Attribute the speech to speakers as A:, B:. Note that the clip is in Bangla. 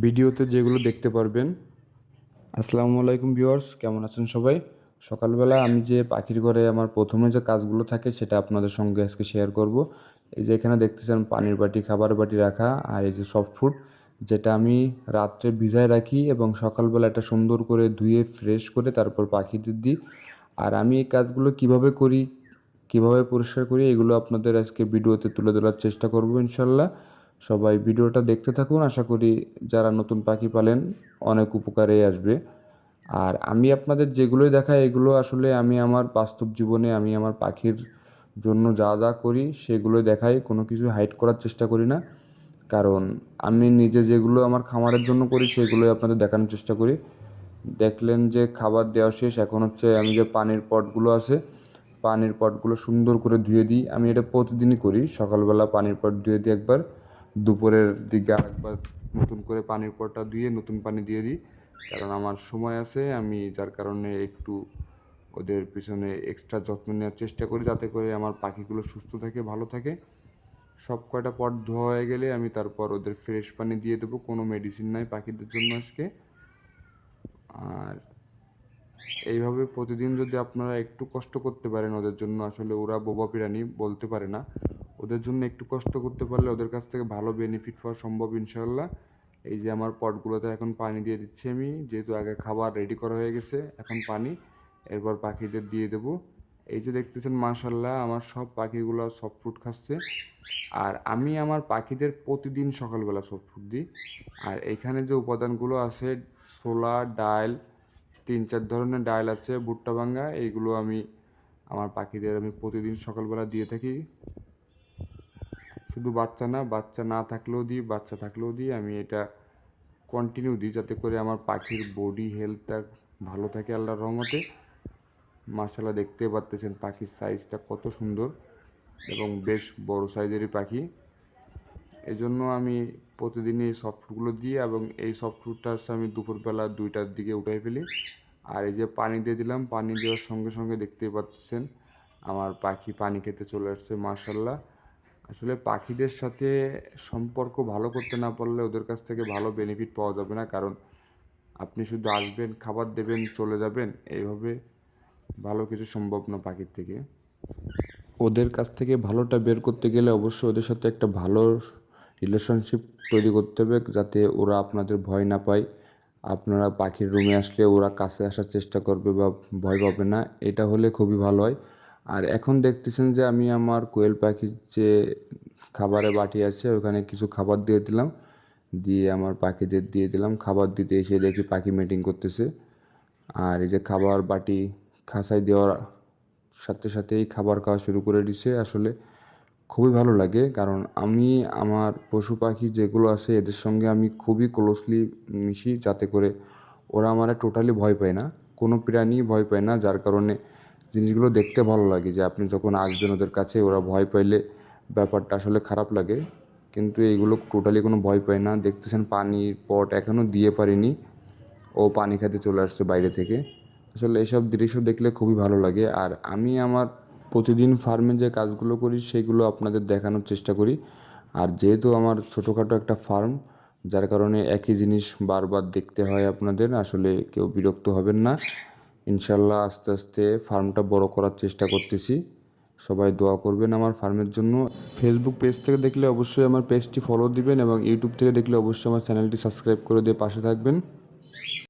A: ভিডিওতে যেগুলো দেখতে পারবেন। আসসালামু আলাইকুম ভিউয়ার্স, কেমন আছেন সবাই? সকালবেলা আমি যে পাখির ঘরে আমার প্রথমে যে কাজগুলো থাকে সেটা আপনাদের সঙ্গে আজকে শেয়ার করব। এই যে এখানে দেখতেছেন পানির বাটি, খাবার বাটি রাখা আর এই যে সফট ফুড যেটা আমি রাত্রে ভিজায় রাখি এবং সকালবেলা এটা সুন্দর করে ধুয়ে ফ্রেশ করে তারপর পাখিদের দিই। আর আমি এই কাজগুলো কীভাবে করি, কীভাবে পরিষ্কার করি, এগুলো আপনাদের আজকে ভিডিওতে তুলে ধরার চেষ্টা করব ইনশাল্লাহ। সবাই ভিডিওটা দেখতে থাকুন। আশা করি যারা নতুন পাখি পালেন অনেক উপকারে আসবে। আর আমি আপনাদের যেগুলোই দেখাই, এগুলো আসলে আমি আমার বাস্তব জীবনে আমি আমার পাখির জন্য যা যা করি, সেগুলোই দেখাই। কোনো কিছু হাইড করার চেষ্টা করি না। কারণ আমি নিজে যেগুলো আমার খামারের জন্য করি, সেগুলোই আপনাদের দেখানোর চেষ্টা করি। দেখলেন যে খাবার দেওয়া শেষ, এখন হচ্ছে আমি যে পানির পটগুলো আছে, পানির পটগুলো সুন্দর করে ধুয়ে দিই। আমি এটা প্রতিদিনই করি। সকালবেলা পানির পট ধুয়ে দিই একবার। দুপুরের দিকে আরেকবার নতুন করে পানির পটটা ধুয়ে, নতুন পানি দিয়ে দিই। কারণ আমার সময় আছে, আমি যার কারণে একটু ওদের পিছনে এক্সট্রা যত্ন নেওয়ার চেষ্টা করি যাতে করে আমার পাখিগুলো সুস্থ থাকে, ভালো থাকে। সব কয়টা পট ধোয়া হয়ে গেলে আমি তারপর ওদের ফ্রেশ পানি দিয়ে দেবো। কোনো মেডিসিন নাই পাখিদের জন্য আজকে। আর এইভাবে প্রতিদিন যদি আপনারা একটু কষ্ট করতে পারেন ওদের জন্য, আসলে ওরা বোবা প্রাণী বলতে পারে না। ওদের জন্য একটু কষ্ট করতে পারলে ওদের কাছ থেকে ভালো বেনিফিট পাওয়া সম্ভব ইনশাল্লাহ এই যে আমার পটগুলোতে এখন পানি দিয়ে দিচ্ছি আমি, যেহেতু আগে খাবার রেডি করা হয়ে গেছে, এখন পানি। এরপর পাখিদের দিয়ে দেবো। এই যে দেখতেছেন মাশাল্লাহ আমার সব পাখিগুলো সফট ফুড খাচ্ছে। আর আমি আমার পাখিদের প্রতিদিন সকালবেলা সফট ফুড দিই। আর এখানে যে উপাদানগুলো আছে ছোলা ডাল, তিন চার ধরনের ডাল আছে, ভুট্টা ভাঙ্গা, এইগুলো আমি আমার পাখিদের আমি প্রতিদিন সকালবেলা দিয়ে থাকি। শুধু বাচ্চা না বাচ্চা না থাকলেও দিই, বাচ্চা থাকলেও দিই। আমি এটা কন্টিনিউ দিই যাতে করে আমার পাখির বডি হেলথটা ভালো থাকে আল্লাহর রহমতে। মাশাল্লাহ দেখতে পারতেছেন পাখির সাইজটা কত সুন্দর এবং বেশ বড় সাইজেরই পাখি। এই জন্য আমি প্রতিদিনই এই সফট ফুডগুলো দিই এবং এই হচ্ছে আমি দুপুরবেলা দুইটার দিকে উঠাই ফেলি। আর এই যে পানি দিয়ে দিলাম, পানি দেওয়ার সঙ্গে সঙ্গে দেখতেই পাচ্ছেন আমার পাখি পানি খেতে চলে আসছে মার্শাল্লাহ আসলে পাখিদের সাথে সম্পর্ক ভালো করতে না পারলে ওদের কাছ থেকে ভালো বেনিফিট পাওয়া যাবে না। কারণ আপনি শুধু আসবেন, খাবার দেবেন, চলে যাবেন, এইভাবে ভালো কিছু সম্ভব না পাখির থেকে। ওদের কাছ থেকে ভালোটা বের করতে গেলে অবশ্যই ওদের সাথে একটা ভালো রিলেশনশিপ তৈরি করতে হবে, যাতে ওরা আপনাদের ভয় না পায়। আপনারা পাখির রুমে আসলে ওরা কাছে আসার চেষ্টা করবে বা ভয় পাবে না, এটা হলে খুবই ভালো হয়। আর এখন দেখতেছেন যে আমি আমার কোয়েল পাখির যে খাবারে বাটি আছে, ওখানে কিছু খাবার দিয়ে দিলাম। দিয়ে আমার পাখিদের দিয়ে দিলাম। খাবার দিতে এসে দেখি পাখি মিটিং করতেছে। আর এই যে খাবার বাটি খাসায় দেওয়ার সাথে সাথেই খাবার খাওয়া শুরু করে দিছে। আসলে খুবই ভালো লাগে, কারণ আমি আমার পশু পাখি যেগুলো আছে, এদের সঙ্গে আমি খুবই ক্লোজলি মিশি, যাতে করে ওরা আমার টোটালি ভয় পায় না। কোনো প্রাণী ভয় পায় না, যার কারণে জিনিসগুলো দেখতে ভালো লাগে যে আপনি যখন আসবেন ওদের কাছে, ওরা ভয় পাইলে ব্যাপারটা আসলে খারাপ লাগে। কিন্তু এইগুলো টোটালি কোনো ভয় পায় না। দেখতেছেন পানির পট এখনও দিয়ে পারিনি। ও পানি খেতে চলে আসছে বাইরে থেকে। আসলে এসব দৃশ্য দেখলে খুবই ভালো লাগে। আর আমি আমার প্রতিদিন ফার্মে যে কাজগুলো করি, সেগুলো আপনাদের দেখানোর চেষ্টা করি। আর যেহেতু আমার ছোটোখাটো একটা ফার্ম, যার কারণে একই জিনিস বারবার দেখতে হয় আপনাদের, আসলে কেউ বিরক্ত হবেন না। ইনশাল্লাহ আস্তে আস্তে ফার্মটা বড় করার চেষ্টা করতেছি। সবাই দোয়া করবেন আমার ফার্মের জন্য। ফেসবুক পেজ থেকে দেখলে অবশ্যই আমার পেজটি ফলো দিবেন এবং ইউটিউব থেকে দেখলে অবশ্যই আমার চ্যানেলটি সাবস্ক্রাইব করে দিয়ে পাশে থাকবেন।